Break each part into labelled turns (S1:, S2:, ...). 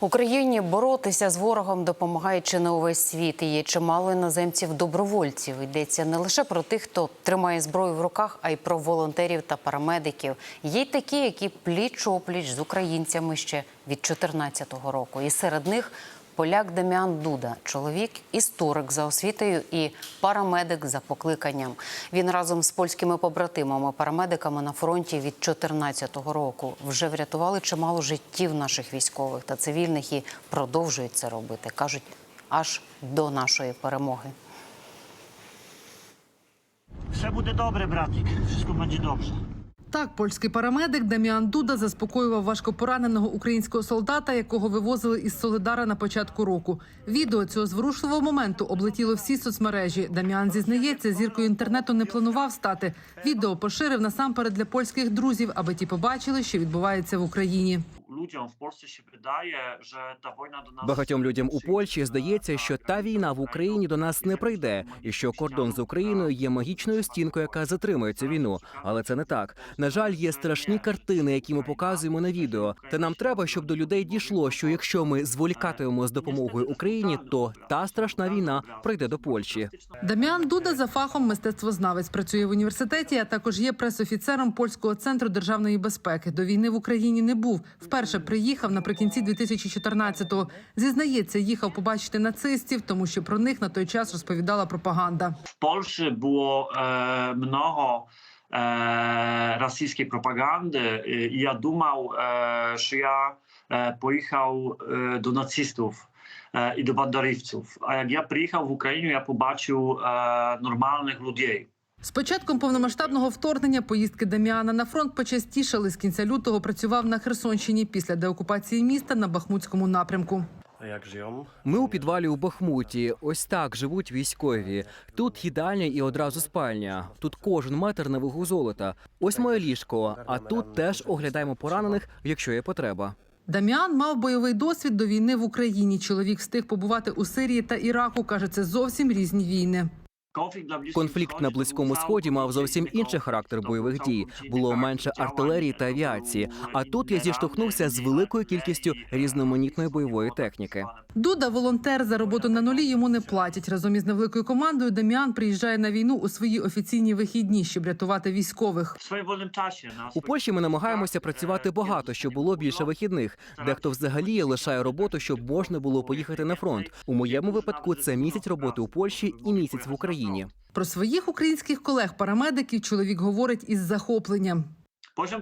S1: Україні боротися з ворогом допомагає чи не увесь світ. Є чимало іноземців-добровольців. Йдеться не лише про тих, хто тримає зброю в руках, а й про волонтерів та парамедиків. Є й такі, які пліч опліч з українцями ще від 2014 року. І серед них поляк Деміан Дуда, чоловік, історик за освітою і парамедик за покликанням. Він разом з польськими побратимами, парамедиками на фронті від 2014 року вже врятували чимало життів наших військових та цивільних і продовжують це робити. кажуть, аж до нашої перемоги.
S2: Все буде добре, братик. Wszystko będzie dobrze.
S3: Так, польський парамедик Даміан Дуда заспокоював важкопораненого українського солдата, якого вивозили із Солидара на початку року. Відео цього зворушливого моменту облетіло всі соцмережі. Даміан зізнається, зіркою інтернету не планував стати. Відео поширив насамперед для польських друзів, аби ті побачили, що відбувається в Україні.
S2: Ludziom w Polsce się wydaje, że ta wojna do nas...
S4: Багатьом людям у Польщі здається, що та війна в Україні до нас не прийде, і що кордон з Україною є магічною стінкою, яка затримує цю війну. Але це не так. На жаль, є страшні картини, які ми показуємо на відео. Та нам треба, щоб до людей дійшло, що якщо ми зволікатимемо з допомогою Україні, то та страшна війна прийде до Польщі.
S3: Даміан Дуда за фахом мистецтвознавець працює в університеті, а також є пресофіцером польського центру державної безпеки. До війни в Україні не був. Вперше приїхав наприкінці 2014-го. Зізнається, їхав побачити нацистів, тому що про них на той час розповідала пропаганда.
S2: Polsce było e, mnogo e, rosyjskiej propagandy e, i ja думав, e, że ja e, pojechał e, do nacistów e, i do. А як я приїхав в Україну, я побачив e, нормальних людей.
S3: З початком повномасштабного вторгнення поїздки Даміана на фронт почастішали. З кінця лютого працював на Херсонщині після деокупації міста на Бахмутському напрямку.
S5: А як живемо?
S4: Ми у підвалі у Бахмуті. Ось так живуть військові. Тут їдальня і одразу спальня. Тут кожен метр на вагу золота. Ось моє ліжко. А тут теж оглядаємо поранених, якщо є потреба.
S3: Даміан мав бойовий досвід до війни в Україні. Чоловік встиг побувати у Сирії та Іраку. каже, це зовсім різні війни.
S2: Конфлікт на Близькому Сході
S4: мав зовсім
S2: інший
S4: характер бойових дій. Було менше артилерії та авіації. А тут я зіштовхнувся з великою кількістю різноманітної бойової техніки.
S3: Дуда волонтер за роботу на нулі йому не платять. Разом із невеликою командою Даміан приїжджає на війну у свої офіційні вихідні, щоб рятувати військових.
S4: У Польщі ми намагаємося працювати багато, щоб було більше вихідних. Дехто взагалі лишає роботу, щоб можна було поїхати на фронт. У моєму випадку це місяць роботи у Польщі і місяць в Україні.
S3: Про своїх українських колег-парамедиків чоловік говорить із захопленням.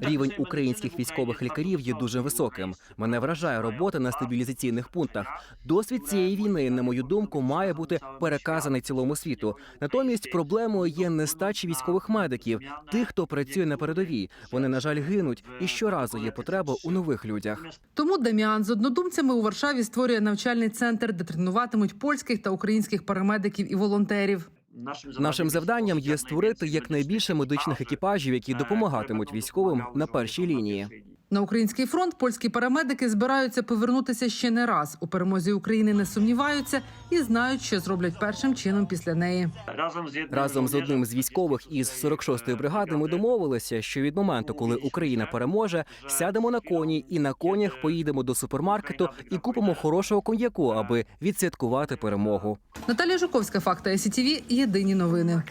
S4: Рівень українських військових лікарів є дуже високим. Мене вражає робота на стабілізаційних пунктах. Досвід цієї війни, на мою думку, має бути переказаний цілому світу. Натомість проблемою є нестачі військових медиків, тих, хто працює на передовій. Вони на жаль гинуть, і щоразу є потреба у нових людях.
S3: Тому Даміан з однодумцями у Варшаві створює навчальний центр, де тренуватимуть польських та українських парамедиків і волонтерів.
S4: Нашим завданням є створити якнайбільше медичних екіпажів, які допомагатимуть військовим на першій лінії.
S3: На український фронт польські парамедики збираються повернутися ще не раз. У перемозі України не сумніваються і знають, що зроблять першим чином після неї.
S2: разом з,
S4: Разом з одним з військових із 46-ї бригади ми домовилися, що від моменту, коли Україна переможе, сядемо на коні і на конях поїдемо до супермаркету і купимо хорошого коньяку, аби відсвяткувати перемогу.
S3: Наталія Жуковська, факти СІТВ, Єдині новини.